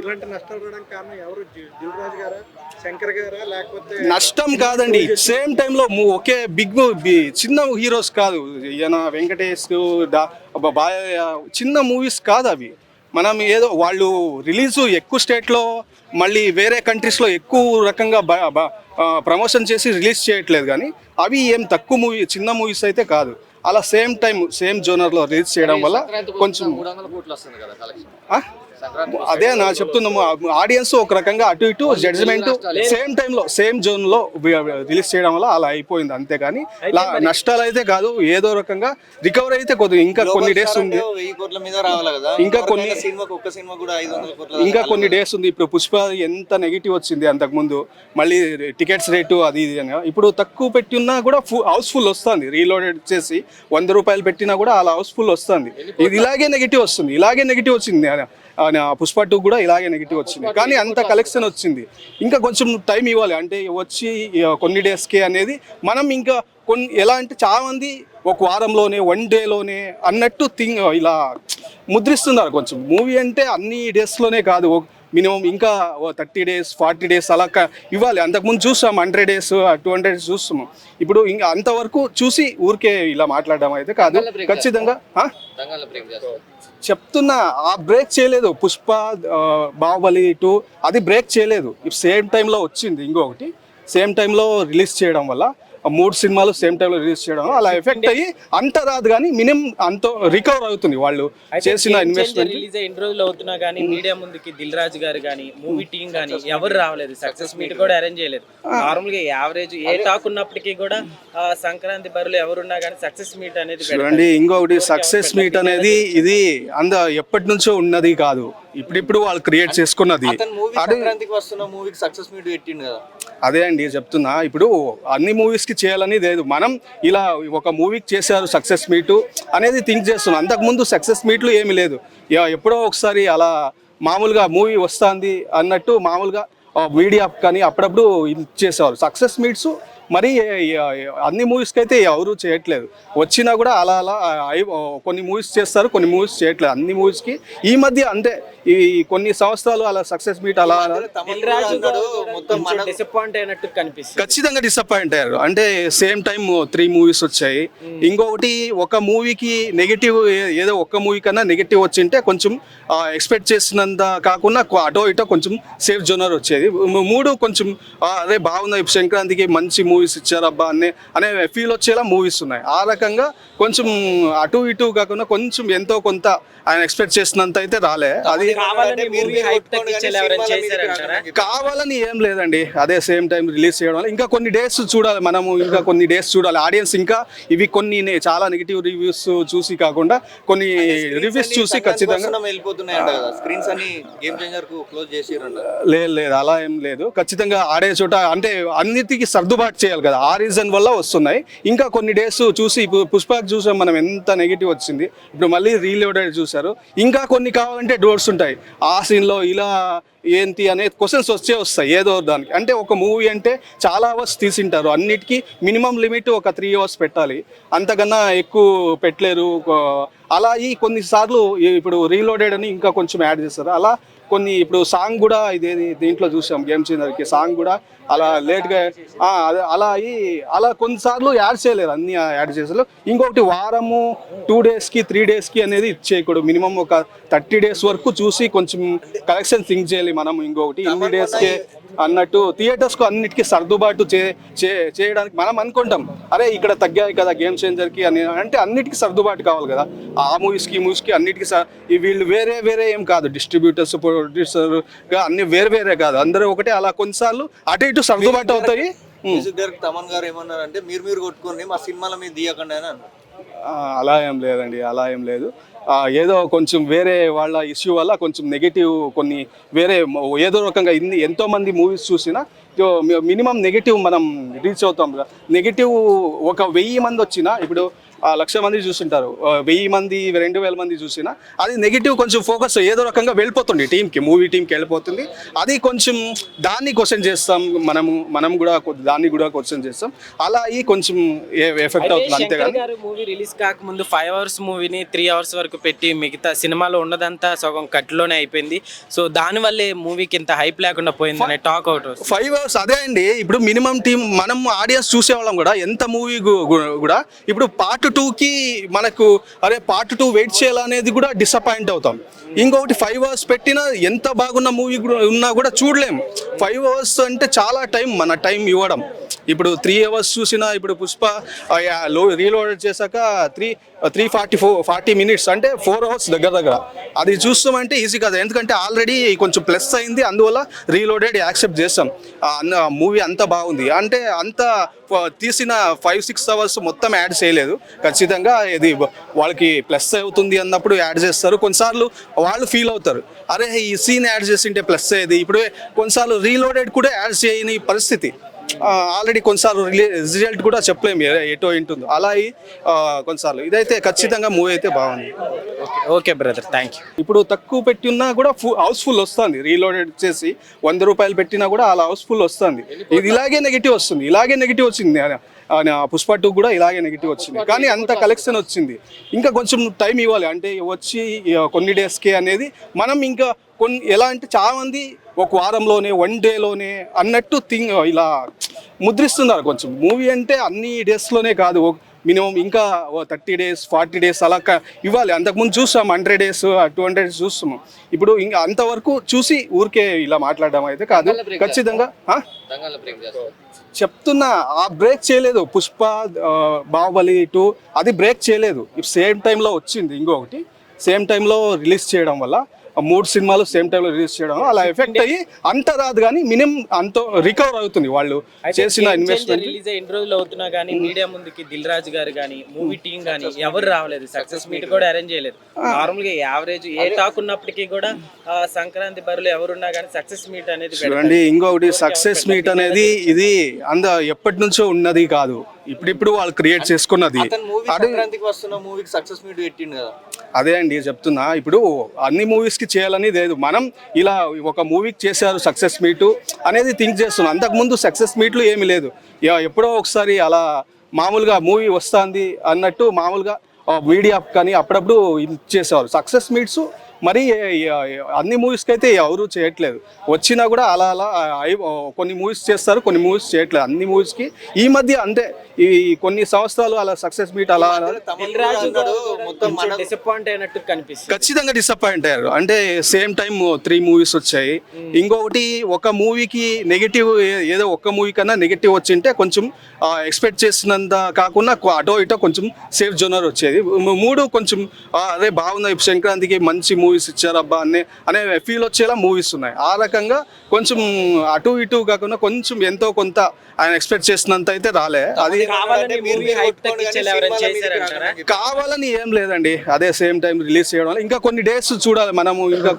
ఇలాంటి నష్టాలు రావడానికి కారణం ఎవరు? గారా? శంకర్ గారా? లేకపోతే నష్టం కాదండి. సేమ్ టైంలో ఒకే బిగ్ చిన్న హీరోస్ కాదు. ఈయన వెంకటేష్ బాలయ్య చిన్న మూవీస్ కాదు అవి. మనం ఏదో వాళ్ళు రిలీజ్ ఎక్కువ స్టేట్లో మళ్ళీ వేరే కంట్రీస్లో ఎక్కువ రకంగా ప్రమోషన్ చేసి రిలీజ్ చేయట్లేదు కానీ అవి ఏం తక్కువ మూవీ చిన్న మూవీస్ అయితే కాదు. అలా సేమ్ టైం సేమ్ జోనర్లో రిలీజ్ చేయడం వల్ల కొంచెం అదే నా చెప్తున్నాము. ఆడియన్స్ ఒక రకంగా అటు ఇటు జడ్జిమెంట్ సేమ్ టైంలో సేమ్ జోన్లో రిలీజ్ చేయడం వల్ల అలా అయిపోయింది అంతేగాని. లా- నష్టాలు అయితే కాదు ఏదో రకంగా రికవర్ అయితే కొద్దిగా ఇంకా కొన్ని డేస్ ఉంది. వెయ్యి కోట్ల మీద రావాలి కదా? ఇంకా కొన్ని- ఇంకా కొన్ని డేస్ ఉంది. ఇప్పుడు పుష్ప ఎంత నెగిటివ్ వచ్చింది అంతకు ముందు మళ్ళీ టికెట్స్ రేటు అది ఇది అని. ఇప్పుడు తక్కువ పెట్టినా కూడా హౌస్ఫుల్ వస్తుంది. రీలోడెడ్ చేసి వంద రూపాయలు పెట్టినా కూడా అలా హౌస్ఫుల్ వస్తుంది. ఇది ఇలాగే నెగిటివ్ వస్తుంది. ఇలాగే నెగిటివ్ వచ్చింది. పుష్ప టూ కూడా ఇలాగే నెగిటివ్ వచ్చింది. కానీ అంత కలెక్షన్ వచ్చింది. ఇంకా కొంచెం టైం ఇవ్వాలి. అంటే వచ్చి కొన్ని డేస్కి అనేది మనం ఇంకా కొన్ని ఎలా అంటే చాలా మంది ఒక వారంలోనే వన్ డేలోనే అన్నట్టు థింగ్ ఇలా ముద్రిస్తున్నారు కొంచెం. మూవీ అంటే అన్ని డేస్లోనే కాదు. మినిమం ఇంకా థర్టీ డేస్ ఫార్టీ డేస్ అలా ఇవ్వాలి. అంతకుముందు చూసాం hundred days two hundred days చూస్తాము ఇప్పుడు ఇంకా అంతవరకు చూసి ఊరికే ఇలా మాట్లాడడం అయితే కాదు. ఖచ్చితంగా చెప్తున్నా ఆ బ్రేక్ చేయలేదు. పుష్ప బాహుబలి టూ అది బ్రేక్ చేయలేదు. సేమ్ టైంలో వచ్చింది ఇంకొకటి. సేమ్ టైంలో రిలీజ్ చేయడం వల్ల మూడు సినిమాలు సేమ్ టైంలో రిలీజ్ చేయడం అలా ఎఫెక్ట్ అయ్యి అంత రాదు కానీ మినిమం అంత రికవర్ అవుతుంది వాళ్ళు చేసిన ఇన్వెస్ట్మెంట్ రిలీజ్ ఎన్ని రోజులు అవుతున్నా కానీ మీడియా ముందుకి దిల్ రాజు గారు కానీ మూవీ టీం కానీ ఎవరు రావలేదు. సక్సెస్ మీట్ కూడా అరేంజ్ చేయలేదు. నార్మల్గా యావరేజ్ ఏ టాక్ ఉన్నప్పటికీ కూడా సంక్రాంతి బరులు ఎవరున్నా కానీ సక్సెస్ మీట్ అనేది. చూడండి ఇంకొకటి సక్సెస్ మీట్ అనేది ఇది అంద ఎప్పటి నుంచో ఉన్నది కాదు. ఇప్పుడిప్పుడు వాళ్ళు క్రియేట్ చేసుకున్నది. సంక్రాంతికి వస్తున్న మూవీకి సక్సెస్ మీట్ పెట్టిండు కదా. అదే అండి చెప్తున్నా. ఇప్పుడు అన్ని మూవీస్కి చేయాలని లేదు. మనం ఇలా ఒక మూవీకి చేశారు సక్సెస్ మీటు అనేది థింక్ చేస్తున్నాం. అంతకుముందు సక్సెస్ మీట్లు ఏమీ లేదు. ఎప్పుడో ఒకసారి అలా మామూలుగా మూవీ వస్తుంది అన్నట్టు మామూలుగా మీడియా కానీ అప్పుడప్పుడు ఇది చేసేవారు సక్సెస్ మీట్స్ మరి అన్ని మూవీస్కి అయితే ఎవరు చేయట్లేదు. వచ్చినా కూడా అలా అలా అయి- కొన్ని మూవీస్ చేస్తారు కొన్ని మూవీస్ చేయట్లేదు. అన్ని మూవీస్కి ఈ మధ్య అంటే ఈ కొన్ని సంవత్సరాలు అలా సక్సెస్ మీట్ అలా డిసప్పాయింట్ అయినట్టు కనిపిస్తుంది. ఖచ్చితంగా డిసప్పాయింట్ అయ్యారు. అంటే సేమ్ టైం త్రీ మూవీస్ వచ్చాయి. ఇంకొకటి ఒక మూవీకి నెగిటివ్ ఏదో ఒక్క మూవీ కన్నా నెగిటివ్ వచ్చింటే కొంచెం ఎక్స్పెక్ట్ చేసినంత కాకుండా అటో ఇటో కొంచెం సేఫ్ జోనర్ వచ్చేది. మూడు కొంచెం అదే బాగుంది సంక్రాంతికి మంచి మూవీస్ ఇచ్చారు అబ్బా అనే అనే ఫీల్ వచ్చేలా మూవీస్ ఉన్నాయి. ఆ రకంగా కొంచెం అటు ఇటు కాకుండా కొంచెం ఎంతో కొంత ఆయన ఎక్స్పెక్ట్ చేసినంత అయితే రాలే. అది కావాలని ఏం లేదండి. అదే సేమ్ టైం రిలీజ్ చేయడం వల్ల ఇంకా కొన్ని డేస్ చూడాలి మనము ఇంకా కొన్ని డేస్ చూడాలి. ఆడియన్స్ ఇంకా ఇవి కొన్ని చాలా నెగిటివ్ రివ్యూస్ చూసి కాకుండా కొన్ని రివ్యూస్ చూసి ఖచ్చితంగా వస్తున్నాం వెళ్ళిపోతున్నాయంట కదా. స్క్రీన్స్ అన్ని గేమ్ చేంజర్కు క్లోజ్ చేసిరంట లేదు లేదు అలా ఏం లేదు. ఖచ్చితంగా ఆడే చోట అంటే అన్నిటికీ సర్దుబాటు చేయాలి కదా. ఆ రీజన్ వల్ల వస్తున్నాయి. ఇంకా కొన్ని డేస్ చూసి ఇప్పుడు పుష్పక్ చూసాం మనం ఎంత నెగిటివ్ వచ్చింది. ఇప్పుడు మళ్ళీ రీలోడెడ్ చూసారు ఇంకా కొన్ని కావాలంటే డోర్స్ ఉంటాయి. ఆ సీన్లో ఇలా ఏంటి అనే క్వశ్చన్స్ వచ్చే వస్తాయి ఏదో దానికి. అంటే ఒక మూవీ అంటే చాలా అవర్స్ తీసింటారు. అన్నిటికీ మినిమం లిమిట్ ఒక త్రీ అవర్స్ పెట్టాలి. అంతకన్నా ఎక్కువ పెట్టలేరు. అలా ఈ కొన్నిసార్లు ఇప్పుడు రీలోడెడ్ అని ఇంకా కొంచెం యాడ్ చేస్తారు. అలా కొన్ని ఇప్పుడు సాంగ్ కూడా ఇదేది దీంట్లో చూసాం గేమ్ చేంజర్కి సాంగ్ కూడా అలా లేట్గా అలా అయ్యి అలా కొన్నిసార్లు యాడ్ చేయలేరు అన్ని యాడ్ చేసారు ఇంకొకటి వారము టూ డేస్కి త్రీ డేస్కి అనేది ఇచ్చేయకూడదు మినిమం ఒక థర్టీ డేస్ వరకు చూసి కొంచెం కలెక్షన్ థింక్ చేయాలి మనం ఇంకొకటి. ఇన్ని డేస్కే అన్నట్టు థియేటర్స్కు అన్నిటికీ సర్దుబాటు చే చేయడానికి మనం అనుకుంటాం. అరే ఇక్కడ తగ్గాయి కదా గేమ్ చేంజర్కి అని అంటే అన్నిటికీ సర్దుబాటు కావాలి కదా. ఆ మూవీస్కి మూవీస్కి అన్నిటికీ వీళ్ళు వేరే వేరే ఏం కాదు. డిస్ట్రిబ్యూటర్స్ ప్రొడ్యూసర్గా అన్ని వేరే వేరే కాదు. అందరూ ఒకటే. అలా కొన్నిసార్లు అటు ఇటు సర్దుబాటు అవుతాయి. మ్యూజిక్ డైరెక్టర్ తమన్ గారు ఏమన్నారంటే మీరు మీరు కొట్టుకోండి మా సినిమాల మీద తీయకండి అని అన్నారు. అలా ఏం లేదండి అలా ఏం లేదు. ఏదో కొంచెం వేరే వాళ్ళ ఇష్యూ వల్ల కొంచెం నెగిటివ్ కొన్ని వేరే ఏదో రకంగా ఇన్ని ఎంతోమంది మూవీస్ చూసినా మినిమం నెగిటివ్ మనం రీచ్ అవుతాం నెగిటివ్ ఒక వెయ్యి మంది వచ్చినా ఇప్పుడు లక్ష మంది చూస్తుంటారు. వెయ్యి మంది రెండు వేల మంది చూసినా అది నెగిటివ్ కొంచెం ఫోకస్ ఏదో రకంగా వెళ్ళిపోతుంది టీంకి మూవీ టీంకి వెళ్ళిపోతుంది. అది కొంచెం దాన్ని క్వశ్చన్ చేస్తాం మనము మనం కూడా దాన్ని కూడా క్వశ్చన్ చేస్తాం. అలా అయ్యి కొంచెం ఎఫెక్ట్ అవుతుంది అంతేగాని మూవీ రిలీజ్ కాకముందు ఫైవ్ అవర్స్ మూవీని త్రీ అవర్స్ వరకు పెట్టి మిగతా సినిమాలో ఉన్నదంతా సగం కట్లోనే అయిపోయింది. సో దానివల్లే మూవీకి ఇంత హైప్ లేకుండా పోయిందనే టాక్ అవుట్ ఫైవ్ అవర్స్ అదే అండి. ఇప్పుడు మినిమం టీం మనం ఆడియన్స్ చూసేవాళ్ళం కూడా ఎంత మూవీ కూడా ఇప్పుడు పార్ట్ టూకి మనకు అరే పార్ట్ టూ వెయిట్ చేయాలనేది కూడా డిసప్పాయింట్ అవుతాం. ఇంకొకటి ఫైవ్ అవర్స్ పెట్టినా ఎంత బాగున్న మూవీ ఉన్నా కూడా చూడలేం. ఫైవ్ అవర్స్ అంటే చాలా టైం మన టైం ఇవ్వడం. ఇప్పుడు త్రీ అవర్స్ చూసినా ఇప్పుడు పుష్ప లో రీలోడ్ చేశాక three three forty four forty minutes అంటే ఫోర్ అవర్స్ దగ్గర దగ్గర. అది చూస్తామంటే ఈజీ కాదు. ఎందుకంటే ఆల్రెడీ కొంచెం ప్లస్ అయింది. అందువల్ల రీలోడెడ్ యాక్సెప్ట్ చేస్తాం. మూవీ అంత బాగుంది. అంటే అంత తీసిన ఫైవ్ సిక్స్ అవర్స్ మొత్తం యాడ్ చేయలేదు. ఖచ్చితంగా ఇది వాళ్ళకి ప్లస్ అవుతుంది అన్నప్పుడు యాడ్ చేస్తారు. కొన్నిసార్లు వాళ్ళు ఫీల్ అవుతారు. అరే ఈ సీన్ యాడ్ చేసింటే ప్లస్ అయ్యేది ఇప్పుడు కొన్నిసార్లు రీలోడెడ్ కూడా యాడ్ చేయని పరిస్థితి. ఆల్రెడీ కొన్నిసార్లు రిజల్ట్ కూడా చెప్పలేము ఎటో ఏంటుందో. అలా కొన్నిసార్లు. ఇదైతే ఖచ్చితంగా మూవీ అయితే బాగుంది. ఓకే బ్రదర్ థ్యాంక్ యూ ఇప్పుడు తక్కువ పెట్టినా కూడా ఫుల్ హౌస్ఫుల్ వస్తుంది. రీలోడెడ్ చేసి వంద రూపాయలు పెట్టినా కూడా అలా హౌస్ఫుల్ వస్తుంది. ఇది ఇలాగే నెగిటివ్ వస్తుంది. ఇలాగే నెగిటివ్ వచ్చింది. పుష్ప టూ కూడా ఇలాగే నెగిటివ్ వచ్చింది. కానీ అంత కలెక్షన్ వచ్చింది. ఇంకా కొంచెం టైం ఇవ్వాలి. అంటే వచ్చి కొన్ని డేస్కి అనేది మనం ఇంకా కొన్ని ఎలా అంటే చాలా మంది ఒక వారంలోనే వన్ డేలోనే అన్నట్టు థింగ్ ఇలా ముద్రిస్తున్నారు కొంచెం. మూవీ అంటే అన్ని డేస్లోనే కాదు. మినిమం ఇంకా థర్టీ డేస్ ఫార్టీ డేస్ అలా ఇవ్వాలి. అంతకుముందు చూస్తాం hundred days two hundred days చూస్తాము ఇప్పుడు ఇంకా అంతవరకు చూసి ఊరికే ఇలా మాట్లాడడం అయితే కాదు. ఖచ్చితంగా చెప్తున్నా ఆ బ్రేక్ చేయలేదు. పుష్ప బాహుబలి టూ అది బ్రేక్ చేయలేదు. సేమ్ టైంలో వచ్చింది ఇంకొకటి. సేమ్ టైంలో రిలీజ్ చేయడం వల్ల మూడు సినిమాలు సేమ్ టైంలో రిలీజ్ చేయడం అలా ఎఫెక్ట్ అయ్యి అంత రాదు కానీ మినిమం అంత రికవర్ అవుతుంది వాళ్ళు చేసిన ఇన్వెస్ట్మెంట్ రిలీజ్ ఎన్ని రోజులు అవుతున్నా కానీ మీడియా ముందుకి దిల్ రాజు గారు కానీ మూవీ టీం కానీ ఎవరు రావలేదు. సక్సెస్ మీట్ కూడా అరేంజ్ చేయలేదు. నార్మల్గా యావరేజ్ ఏ టాక్ ఉన్నప్పటికీ కూడా సంక్రాంతి బరులు ఎవరున్నా కానీ సక్సెస్ మీట్ అనేది. చూడండి ఇంకొకటి సక్సెస్ మీట్ అనేది ఇది అంద ఎప్పటి నుంచో ఉన్నది కాదు. ఇప్పుడిప్పుడు వాళ్ళు క్రియేట్ చేసుకున్నది. అతను మూవీ సంక్రాంతికి వస్తున్న మూవీకి సక్సెస్ మీట్ పెట్టిండు కదా. అదే అండి చెప్తున్నా. ఇప్పుడు అన్ని మూవీస్కి చేయాలని లేదు. మనం ఇలా ఒక మూవీకి చేశారు సక్సెస్ మీటు అనేది థింక్ చేస్తున్నాం. అంతకుముందు సక్సెస్ మీట్లు ఏమీ లేదు. ఎప్పుడో ఒకసారి అలా మామూలుగా మూవీ వస్తుంది అన్నట్టు మామూలుగా మీడియా కానీ అప్పుడప్పుడు ఇది చేసేవారు సక్సెస్ మీట్స్ మరి అన్ని మూవీస్కి అయితే ఎవరు చేయట్లేదు. వచ్చినా కూడా అలా అలా అయి- కొన్ని మూవీస్ చేస్తారు కొన్ని మూవీస్ చేయట్లేదు. అన్ని మూవీస్కి ఈ మధ్య అంటే ఈ కొన్ని సంవత్సరాలు అలా సక్సెస్ మీట్ అలా ఖచ్చితంగా డిసప్పాయింట్ అయ్యారు. అంటే సేమ్ టైం త్రీ మూవీస్ వచ్చాయి. ఇంకొకటి ఒక మూవీకి నెగిటివ్ ఏదో ఒక్క మూవీ కన్నా నెగిటివ్ వచ్చింటే కొంచెం ఎక్స్పెక్ట్ చేసినంత కాకుండా అటో ఇటో కొంచెం సేఫ్ జోనర్ వచ్చేది. మూడు కొంచెం అరే బాగుంది సంక్రాంతికి మంచి మూవీస్ ఇచ్చారబ్బా అనే అనే ఫీల్ వచ్చేలా మూవీస్ ఉన్నాయి. ఆ రకంగా కొంచెం అటు ఇటు కాకుండా కొంచెం ఎంతో కొంత ఆయన ఎక్స్పెక్ట్ చేసినంత అయితే రాలే. అది కావాలని ఏం లేదండి. అదే సేమ్ టైం రిలీజ్ చేయడం వల్ల ఇంకా కొన్ని డేస్ చూడాలి మనము. ఇంకా